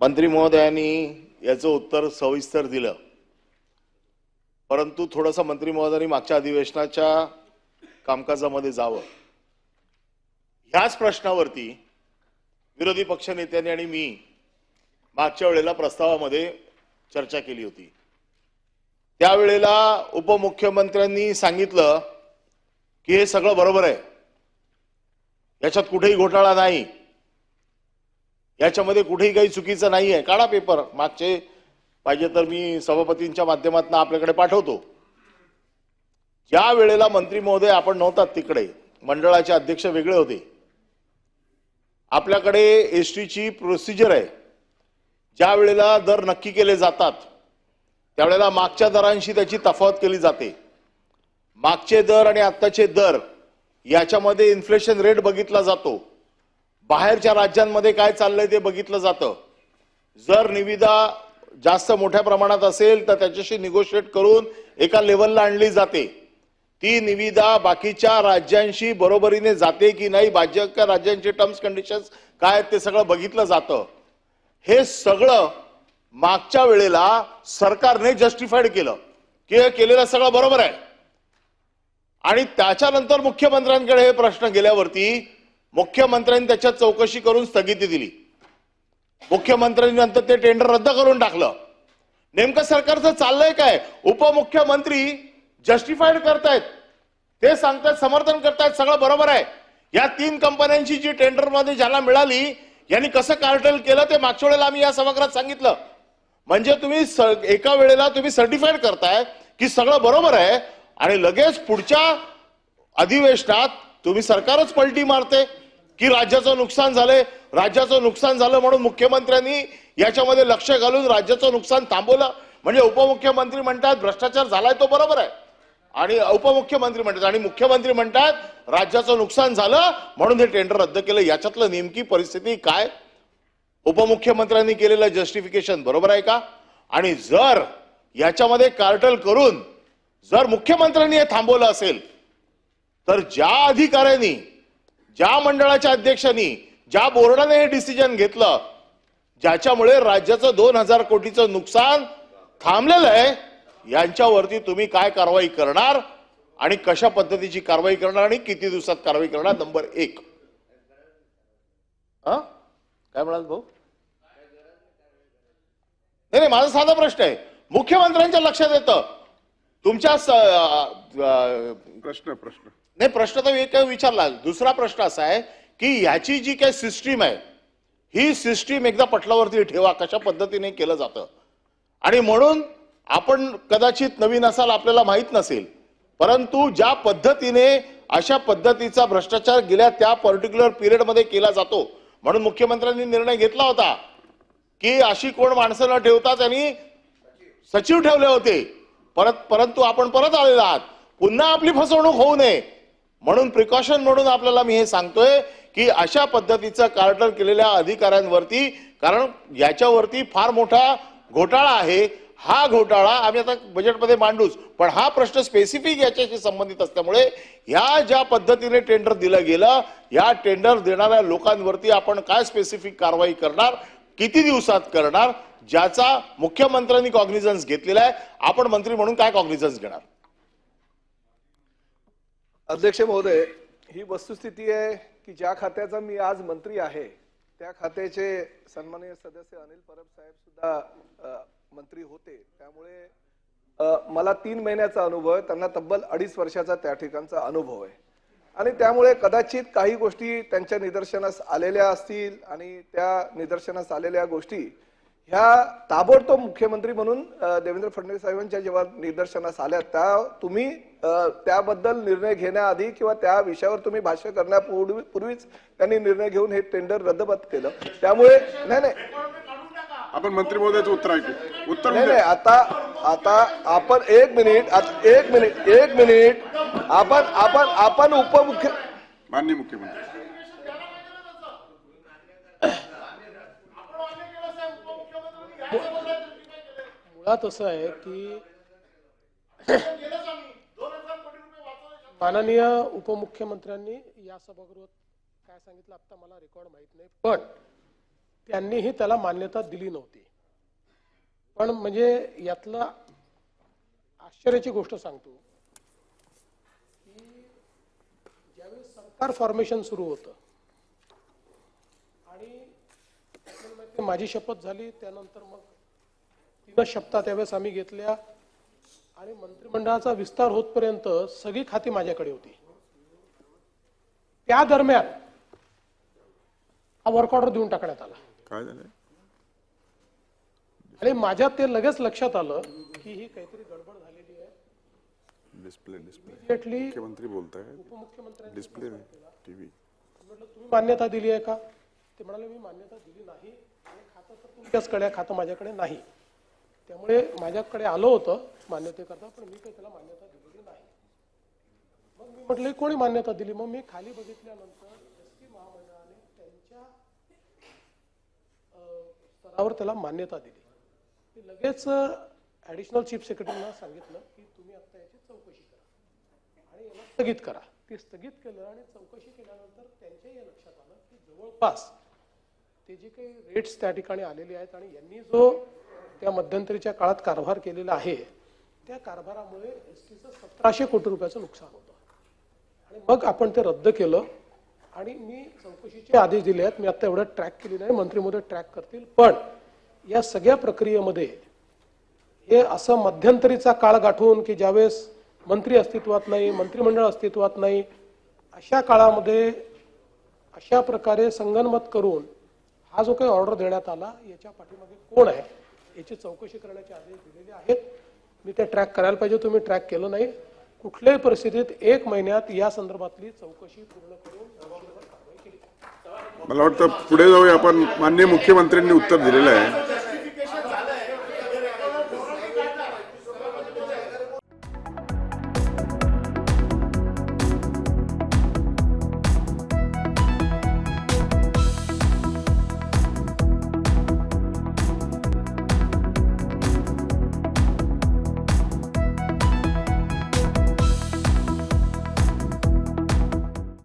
मंत्री महोदयांनी याचं उत्तर सविस्तर दिलं. परंतु थोडंसं मंत्री महोदयांनी मागच्या अधिवेशनाच्या कामकाजामध्ये जावं. ह्याच प्रश्नावरती विरोधी पक्षनेत्यांनी आणि मी मागच्या वेळेला प्रस्तावामध्ये चर्चा केली होती. त्यावेळेला उपमुख्यमंत्र्यांनी सांगितलं की हे सगळं बरोबर आहे. याच्यात कुठेही घोटाळा नाही. याच्यामध्ये कुठेही काही चुकीचं नाही आहे काढा पेपर मागचे पाहिजे तर मी सभापतींच्या माध्यमातून आपल्याकडे पाठवतो. ज्या वेळेला मंत्री महोदय आपण नव्हतात तिकडे मंडळाचे अध्यक्ष वेगळे होते. आपल्याकडे एस टीची प्रोसिजर आहे. ज्या वेळेला दर नक्की केले जातात त्यावेळेला मागच्या दरांशी त्याची तफावत केली जाते. मागचे दर आणि आत्ताचे दर याच्यामध्ये इन्फ्लेशन रेट बघितला जातो. बाहेरच्या राज्यांमध्ये काय चाललंय ते बघितलं जातं. जर निविदा जास्त मोठ्या प्रमाणात असेल तर त्याच्याशी निगोशिएट करून एका लेवलला आणली जाते. ती निविदा बाकीच्या राज्यांशी बरोबरीने जाते की नाही बाकीच्या राज्यांचे टर्म्स कंडिशन्स काय आहेत ते सगळं बघितलं जातं. हे सगळं मागच्या वेळेला सरकारने जस्टिफाईड केलं की हे केलेलं सगळं बरोबर आहे. आणि त्याच्यानंतर मुख्यमंत्र्यांकडे हे प्रश्न गेल्यावरती मुख्यमंत्र्यांनी त्याच्यात चौकशी करून स्थगिती दिली. मुख्यमंत्र्यांनी नंतर ते टेंडर रद्द करून टाकलं. नेमकं सरकारचं चाललंय काय? उपमुख्यमंत्री जस्टिफाईड करतायत. ते सांगतात समर्थन करतायत सगळं बरोबर आहे. या तीन कंपन्यांची जी टेंडरमध्ये ज्याला मिळाली यांनी कसं कार्टेल केलं ते मागच्या वेळेला आम्ही या सभागृहात सांगितलं. म्हणजे तुम्ही स- एका वेळेला तुम्ही सर्टिफाईड करताय की सगळं बरोबर आहे आणि लगेच पुढच्या अधिवेशनात तुम्ही सरकारच पलटी मारते. की राज्याचं नुकसान झालंय राज्याचं नुकसान झालं म्हणून मुख्यमंत्र्यांनी याच्यामध्ये लक्ष घालून राज्याचं नुकसान थांबवलं. म्हणजे उपमुख्यमंत्री म्हणतात भ्रष्टाचार झालाय तो बरोबर आहे. आणि उपमुख्यमंत्री म्हणतात आणि मुख्यमंत्री म्हणतात राज्याचं नुकसान झालं म्हणून हे टेंडर रद्द केलं. याच्यातलं नेमकी परिस्थिती काय? उपमुख्यमंत्र्यांनी केलेलं जस्टिफिकेशन बरोबर आहे का? आणि जर याच्यामध्ये कार्टल करून जर मुख्यमंत्र्यांनी हे थांबवलं असेल तर ज्या अधिकाऱ्यांनी ज्या मंडळाच्या अध्यक्षांनी ज्या बोर्डाने हे डिसिजन घेतलं ज्याच्यामुळे राज्याचं दोन हजार कोटीचं नुकसान थांबलेलं आहे यांच्यावरती तुम्ही काय कारवाई करणार आणि कशा पद्धतीची कारवाई करणार आणि किती दिवसात कारवाई करणार? नंबर एक. हा? काय म्हणाल भाऊ? नाही नाही माझा साधा प्रश्न आहे. मुख्यमंत्र्यांच्या लक्षात येतं. तुमच्या प्रश्न प्रश्न. नाही प्रश्न तर एक विचारला. दुसरा प्रश्न असा आहे की ह्याची जी काही सिस्टीम आहे ही सिस्टीम एकदा पटलावरती ठेवा कशा पद्धतीने केलं जातं. आणि म्हणून आपण कदाचित नवीन असाल आपल्याला माहीत नसेल परंतु ज्या पद्धतीने अशा पद्धतीचा भ्रष्टाचार गेल्या त्या पर्टिक्युलर पिरियडमध्ये केला जातो. म्हणून मुख्यमंत्र्यांनी निर्णय घेतला होता की अशी कोण माणसं न ठेवता त्यांनी सचिव ठेवले होते. परत परंतु आपण परत आलेला आहात. पुन्हा आपली फसवणूक होऊ नये. म्हणून प्रिकॉशन म्हणून आपल्याला मी हे सांगतोय की अशा पद्धतीचं कार्टर केलेल्या अधिकाऱ्यांवरती कारण याच्यावरती फार मोठा घोटाळा आहे. हा घोटाळा आम्ही आता बजेटमध्ये मांडूच पण हा प्रश्न स्पेसिफिक याच्याशी संबंधित असल्यामुळे ह्या ज्या पद्धतीने टेंडर दिलं गेलं या टेंडर देणाऱ्या लोकांवरती आपण काय स्पेसिफिक कारवाई करणार किती दिवसात करणार ज्याचा मुख्यमंत्र्यांनी कॉग्निझन्स घेतलेला आहे. आपण मंत्री म्हणून काय कॉग्निझन्स घेणार? अध्यक्ष महोदय ही वस्तुस्थिती आहे की ज्या खात्याचा मी आज मंत्री आहे त्या खात्याचे सन्माननीय सदस्य अनिल परब साहेब सुद्धा मंत्री होते. त्यामुळे मला तीन महिन्याचा अनुभव आहे. त्यांना तब्बल अडीच वर्षाचा त्या ठिकाणचा अनुभव आहे. आणि त्यामुळे कदाचित काही गोष्टी त्यांच्या निदर्शनास आलेल्या असतील आणि त्या निदर्शनास आलेल्या गोष्टी ह्या ताबडतोब मुख्यमंत्री म्हणून देवेंद्र फडणवीस साहेबांच्या जेव्हा निदर्शनास आल्या त्या तुम्ही त्याबद्दल निर्णय घेण्याआधी किंवा त्या विषयावर तुम्ही भाष्य करण्यापूर्वी पूर्वीच त्यांनी निर्णय घेऊन हे टेंडर रद्दबात केलं. त्यामुळे नाही नाही. आपण मंत्री महोदयाचं उत्तर ऐकू. उत्तर नाही. नाही आता आता आपण एक मिनिट एक मिनिट एक मिनिट. आपण आपण आपण उपमुख्य माननीय मुख्यमंत्री. मुळात असं आहे की माननीय उपमुख्यमंत्र्यांनी या सभागृहात काय सांगितलं आता मला रेकॉर्ड माहीत नाही पण त्यांनीही त्याला मान्यता दिली नव्हती. पण म्हणजे यातला आश्चर्याची गोष्ट सांगतो की ज्यावेळी सरकार फॉर्मेशन सुरू होतं आणि माझी शपथ झाली त्यानंतर मग तीनच शपथा त्यावेळेस आम्ही घेतल्या. आणि मंत्रिमंडळाचा विस्तार होतपर्यंत सगळी खाती माझ्याकडे होती. त्या दरम्यान हा वर्क ऑर्डर देऊन टाकण्यात आला. काय झालंय आणि माझ्या ते लगेच लक्षात आलं की ही काहीतरी गडबड झालेली आहे. डिस्प्ले डिस्प्ले मुख्यमंत्री बोलताय. उपमुख्यमंत्र्यांनी डिस्प्ले टीव्ही तुम्ही मान्यता दिली आहे का? ते म्हणाले मी मान्यता दिली नाही. खातं तर तुमच्याचकडे खातं माझ्याकडे नाही. त्यामुळे माझ्याकडे आलं होतं मान्यतेकरता पण मी काही त्याला मान्यता दिलेली नाही. मग मी म्हटलं कोणी मान्यता दिली? मग मी खाली बघितल्यानंतर एस टी महामंडळाने त्यांच्या स्तरावर त्याला मान्यता दिली. मी लगेच ऍडिशनल चीफ सेक्रेटरीना सांगितलं की तुम्ही आता याची चौकशी करा. आणि याला स्थगित करा. ते स्थगित केलं आणि चौकशी केल्यानंतर त्यांच्याही लक्षात आलं की जवळपास ते जे काही रेट्स त्या ठिकाणी आलेले आहेत आणि यांनी जो त्या मध्यंतरीच्या काळात कारभार केलेला आहे त्या कारभारामुळे एस टीचं सतराशे कोटी रुपयाचं नुकसान होतं. आणि मग आपण ते रद्द केलं आणि मी चौकशीचे आदेश दिले आहेत. मी आता एवढं ट्रॅक केली नाही मंत्री महोदय ट्रॅक करतील. पण या सगळ्या प्रक्रियेमध्ये हे असं मध्यंतरीचा काळ गाठून की ज्यावेळेस मंत्री अस्तित्वात नाही मंत्रिमंडळ अस्तित्वात नाही अशा काळामध्ये अशा प्रकारे संगनमत करून हा जो काही ऑर्डर देण्यात आला याच्या पाठीमागे कोण आहे? याची चौकशी करण्याचे आदेश दिलेले आहेत. मी ते ट्रॅक करायला पाहिजे तुम्ही ट्रॅक केलं नाही. कुठल्याही परिस्थितीत एक महिन्यात या संदर्भातली चौकशी पूर्ण करून मला वाटतं पुढे जाऊया आपण माननीय मुख्यमंत्र्यांनी उत्तर दिलेलं आहे.